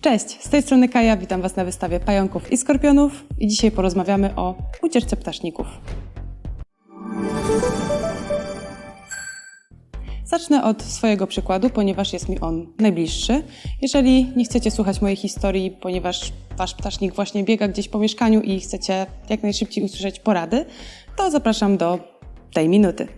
Cześć, z tej strony Kaja, witam Was na wystawie Pająków i Skorpionów i dzisiaj porozmawiamy o ucieczce ptaszników. Zacznę od swojego przykładu, ponieważ jest mi on najbliższy. Jeżeli nie chcecie słuchać mojej historii, ponieważ Wasz ptasznik właśnie biega gdzieś po mieszkaniu i chcecie jak najszybciej usłyszeć porady, to zapraszam do tej minuty.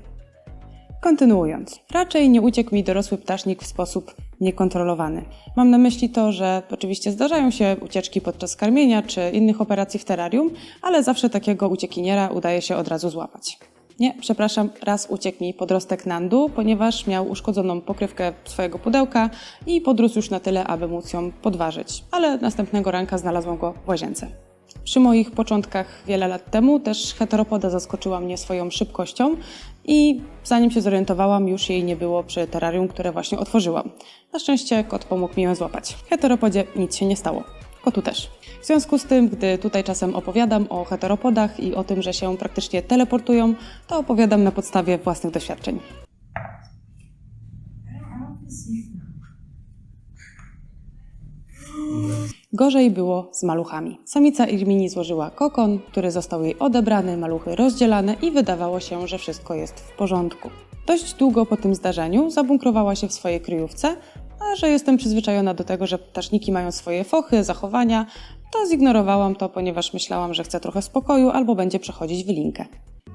Kontynuując, raczej nie uciekł mi dorosły ptasznik w sposób niekontrolowany. Mam na myśli to, że oczywiście zdarzają się ucieczki podczas karmienia czy innych operacji w terrarium, ale zawsze takiego uciekiniera udaje się od razu złapać. Nie, przepraszam, raz uciekł mi podrostek Nandu, ponieważ miał uszkodzoną pokrywkę swojego pudełka i podrósł już na tyle, aby móc ją podważyć. Ale następnego ranka znalazłam go w łazience. Przy moich początkach wiele lat temu też heteropoda zaskoczyła mnie swoją szybkością i zanim się zorientowałam, już jej nie było przy terrarium, które właśnie otworzyłam. Na szczęście kot pomógł mi ją złapać. Heteropodzie nic się nie stało. Kotu też. W związku z tym, gdy tutaj czasem opowiadam o heteropodach i o tym, że się praktycznie teleportują, to opowiadam na podstawie własnych doświadczeń. Gorzej było z maluchami. Samica Irmini złożyła kokon, który został jej odebrany, maluchy rozdzielane i wydawało się, że wszystko jest w porządku. Dość długo po tym zdarzeniu zabunkrowała się w swojej kryjówce, a że jestem przyzwyczajona do tego, że ptaszniki mają swoje fochy, zachowania, to zignorowałam to, ponieważ myślałam, że chce trochę spokoju albo będzie przechodzić w linkę.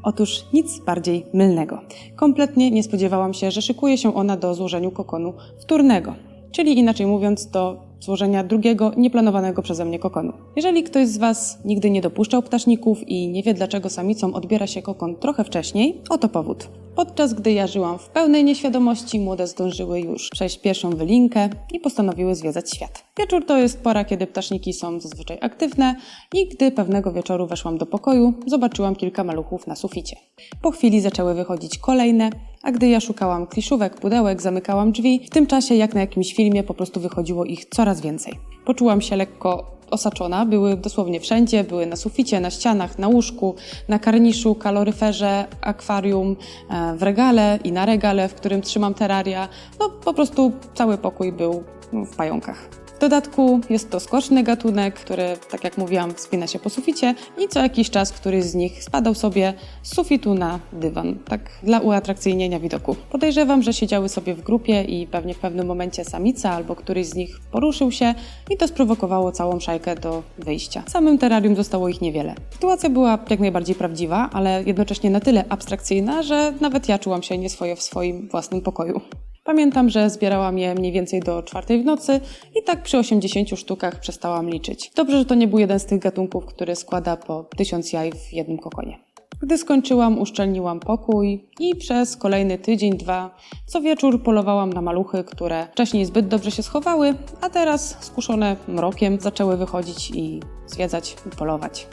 Otóż nic bardziej mylnego. Kompletnie nie spodziewałam się, że szykuje się ona do złożeniu kokonu wtórnego, czyli inaczej mówiąc do złożenia drugiego, nieplanowanego przeze mnie kokonu. Jeżeli ktoś z Was nigdy nie dopuszczał ptaszników i nie wie, dlaczego samicom odbiera się kokon trochę wcześniej, oto powód. Podczas gdy ja żyłam w pełnej nieświadomości, młode zdążyły już przejść pierwszą wylinkę i postanowiły zwiedzać świat. Wieczór to jest pora, kiedy ptaszniki są zazwyczaj aktywne i gdy pewnego wieczoru weszłam do pokoju, zobaczyłam kilka maluchów na suficie. Po chwili zaczęły wychodzić kolejne, a gdy ja szukałam kliszówek, pudełek, zamykałam drzwi, w tym czasie, jak na jakimś filmie, po prostu wychodziło ich coraz więcej. Poczułam się lekko osaczona, były dosłownie wszędzie, były na suficie, na ścianach, na łóżku, na karniszu, kaloryferze, akwarium, e, w regale i na regale, w którym trzymam terraria. No po prostu cały pokój był w pająkach. Dodatku jest to skoczny gatunek, który, tak jak mówiłam, wspina się po suficie i co jakiś czas któryś z nich spadał sobie z sufitu na dywan, tak dla uatrakcyjnienia widoku. Podejrzewam, że siedziały sobie w grupie i pewnie w pewnym momencie samica albo któryś z nich poruszył się i to sprowokowało całą szajkę do wyjścia. W samym terrarium zostało ich niewiele. Sytuacja była jak najbardziej prawdziwa, ale jednocześnie na tyle abstrakcyjna, że nawet ja czułam się nieswojo w swoim własnym pokoju. Pamiętam, że zbierałam je mniej więcej do czwartej w nocy i tak przy 80 sztukach przestałam liczyć. Dobrze, że to nie był jeden z tych gatunków, który składa po tysiąc jaj w jednym kokonie. Gdy skończyłam, uszczelniłam pokój i przez kolejny tydzień, dwa, co wieczór polowałam na maluchy, które wcześniej zbyt dobrze się schowały, a teraz, skuszone mrokiem, zaczęły wychodzić i zwiedzać i polować.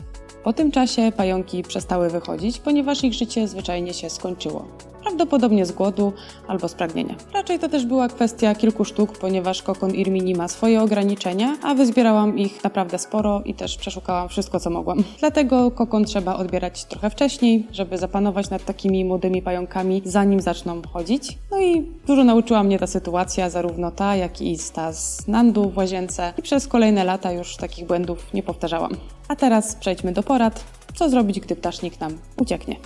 Po tym czasie pająki przestały wychodzić, ponieważ ich życie zwyczajnie się skończyło. Prawdopodobnie z głodu albo z pragnienia. Raczej to też była kwestia kilku sztuk, ponieważ kokon Irmini ma swoje ograniczenia, a wyzbierałam ich naprawdę sporo i też przeszukałam wszystko, co mogłam. Dlatego kokon trzeba odbierać trochę wcześniej, żeby zapanować nad takimi młodymi pająkami, zanim zaczną chodzić. No i dużo nauczyła mnie ta sytuacja, zarówno ta, jak i ta z Nandu w łazience i przez kolejne lata już takich błędów nie powtarzałam. A teraz przejdźmy do porad, co zrobić, gdy ptasznik nam ucieknie.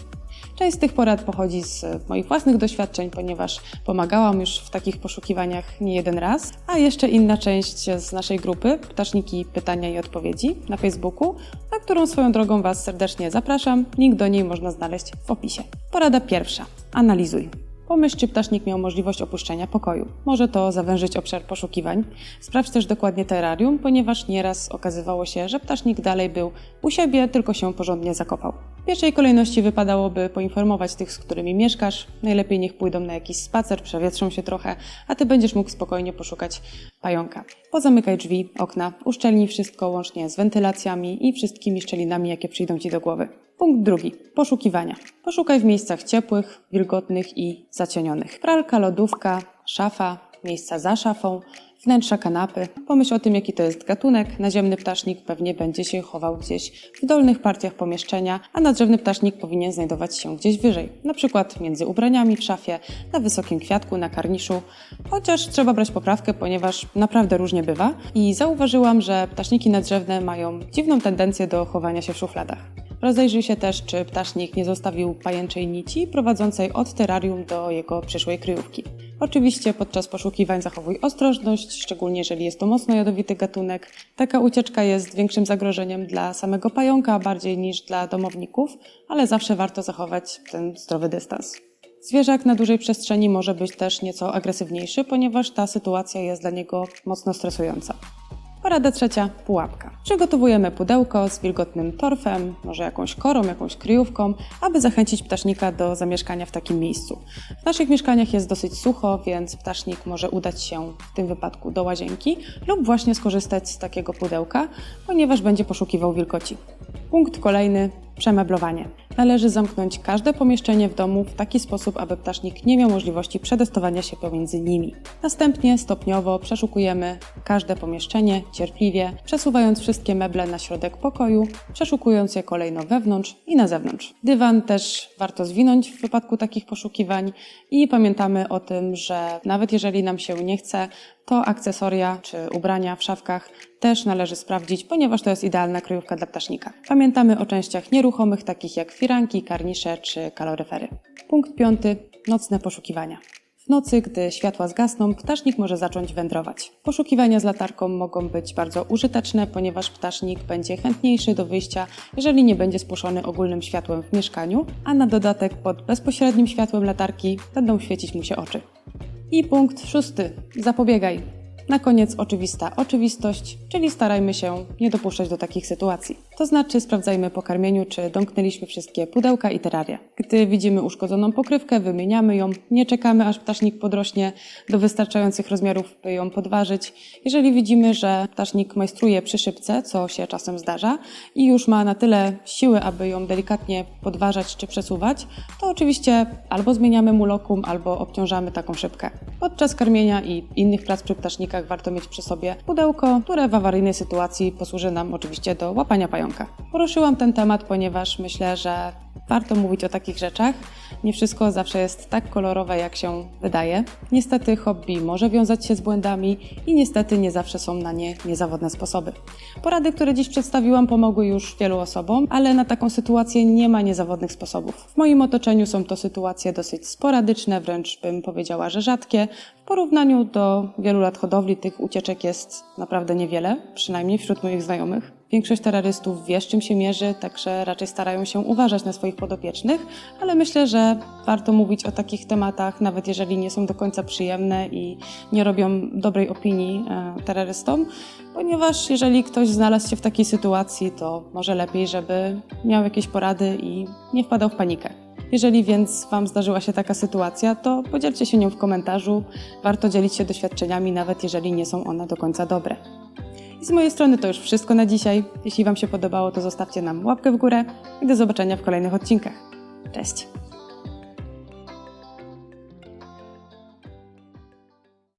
Część z tych porad pochodzi z moich własnych doświadczeń, ponieważ pomagałam już w takich poszukiwaniach nie jeden raz, a jeszcze inna część z naszej grupy Ptaszniki Pytania i Odpowiedzi na Facebooku, na którą swoją drogą Was serdecznie zapraszam. Link do niej można znaleźć w opisie. Porada pierwsza. Analizuj. Pomyśl, czy ptasznik miał możliwość opuszczenia pokoju. Może to zawężyć obszar poszukiwań. Sprawdź też dokładnie terrarium, ponieważ nieraz okazywało się, że ptasznik dalej był u siebie, tylko się porządnie zakopał. W pierwszej kolejności wypadałoby poinformować tych, z którymi mieszkasz. Najlepiej niech pójdą na jakiś spacer, przewietrzą się trochę, a ty będziesz mógł spokojnie poszukać pająka. Pozamykaj drzwi, okna, uszczelnij wszystko łącznie z wentylacjami i wszystkimi szczelinami, jakie przyjdą ci do głowy. Punkt drugi. Poszukiwania. Poszukaj w miejscach ciepłych, wilgotnych i zacienionych. Pralka, lodówka, szafa, miejsca za szafą, wnętrza kanapy. Pomyśl o tym, jaki to jest gatunek. Naziemny ptasznik pewnie będzie się chował gdzieś w dolnych partiach pomieszczenia, a nadrzewny ptasznik powinien znajdować się gdzieś wyżej, na przykład między ubraniami w szafie, na wysokim kwiatku, na karniszu. Chociaż trzeba brać poprawkę, ponieważ naprawdę różnie bywa i zauważyłam, że ptaszniki nadrzewne mają dziwną tendencję do chowania się w szufladach. Rozejrzyj się też, czy ptasznik nie zostawił pajęczej nici prowadzącej od terrarium do jego przyszłej kryjówki. Oczywiście podczas poszukiwań zachowuj ostrożność, szczególnie jeżeli jest to mocno jadowity gatunek. Taka ucieczka jest większym zagrożeniem dla samego pająka bardziej niż dla domowników, ale zawsze warto zachować ten zdrowy dystans. Zwierzak na dużej przestrzeni może być też nieco agresywniejszy, ponieważ ta sytuacja jest dla niego mocno stresująca. Porada trzecia pułapka. Przygotowujemy pudełko z wilgotnym torfem, może jakąś korą, jakąś kryjówką, aby zachęcić ptasznika do zamieszkania w takim miejscu. W naszych mieszkaniach jest dosyć sucho, więc ptasznik może udać się w tym wypadku do łazienki lub właśnie skorzystać z takiego pudełka, ponieważ będzie poszukiwał wilgoci. Punkt kolejny przemeblowanie. Należy zamknąć każde pomieszczenie w domu w taki sposób, aby ptasznik nie miał możliwości przedostawania się pomiędzy nimi. Następnie stopniowo przeszukujemy każde pomieszczenie cierpliwie, przesuwając wszystkie meble na środek pokoju, przeszukując je kolejno wewnątrz i na zewnątrz. Dywan też warto zwinąć w wypadku takich poszukiwań i pamiętamy o tym, że nawet jeżeli nam się nie chce, to akcesoria czy ubrania w szafkach też należy sprawdzić, ponieważ to jest idealna kryjówka dla ptasznika. Pamiętamy o częściach nieruchomych, takich jak firanki, karnisze czy kaloryfery. Punkt piąty. Nocne poszukiwania. W nocy, gdy światła zgasną, ptasznik może zacząć wędrować. Poszukiwania z latarką mogą być bardzo użyteczne, ponieważ ptasznik będzie chętniejszy do wyjścia, jeżeli nie będzie spłoszony ogólnym światłem w mieszkaniu, a na dodatek pod bezpośrednim światłem latarki będą świecić mu się oczy. I punkt szósty. Zapobiegaj. Na koniec oczywista oczywistość, czyli starajmy się nie dopuszczać do takich sytuacji. To znaczy sprawdzajmy po karmieniu, czy domknęliśmy wszystkie pudełka i teraria. Gdy widzimy uszkodzoną pokrywkę, wymieniamy ją, nie czekamy aż ptasznik podrośnie do wystarczających rozmiarów, by ją podważyć. Jeżeli widzimy, że ptasznik majstruje przy szybce, co się czasem zdarza, i już ma na tyle siły, aby ją delikatnie podważać czy przesuwać, to oczywiście albo zmieniamy mu lokum, albo obciążamy taką szybkę. Podczas karmienia i innych prac przy ptasznikach warto mieć przy sobie pudełko, które w awaryjnej sytuacji posłuży nam oczywiście do łapania Poruszyłam ten temat, ponieważ myślę, że warto mówić o takich rzeczach. Nie wszystko zawsze jest tak kolorowe, jak się wydaje. Niestety hobby może wiązać się z błędami i niestety nie zawsze są na nie niezawodne sposoby. Porady, które dziś przedstawiłam, pomogły już wielu osobom, ale na taką sytuację nie ma niezawodnych sposobów. W moim otoczeniu są to sytuacje dosyć sporadyczne, wręcz bym powiedziała, że rzadkie. W porównaniu do wielu lat hodowli tych ucieczek jest naprawdę niewiele, przynajmniej wśród moich znajomych. Większość terrorystów wie, z czym się mierzy, także raczej starają się uważać na swoich podopiecznych, ale myślę, że warto mówić o takich tematach, nawet jeżeli nie są do końca przyjemne i nie robią dobrej opinii e, terrorystom, ponieważ jeżeli ktoś znalazł się w takiej sytuacji, to może lepiej, żeby miał jakieś porady i nie wpadał w panikę. Jeżeli więc Wam zdarzyła się taka sytuacja, to podzielcie się nią w komentarzu. Warto dzielić się doświadczeniami, nawet jeżeli nie są one do końca dobre. Z mojej strony to już wszystko na dzisiaj. Jeśli Wam się podobało, to zostawcie nam łapkę w górę i do zobaczenia w kolejnych odcinkach. Cześć!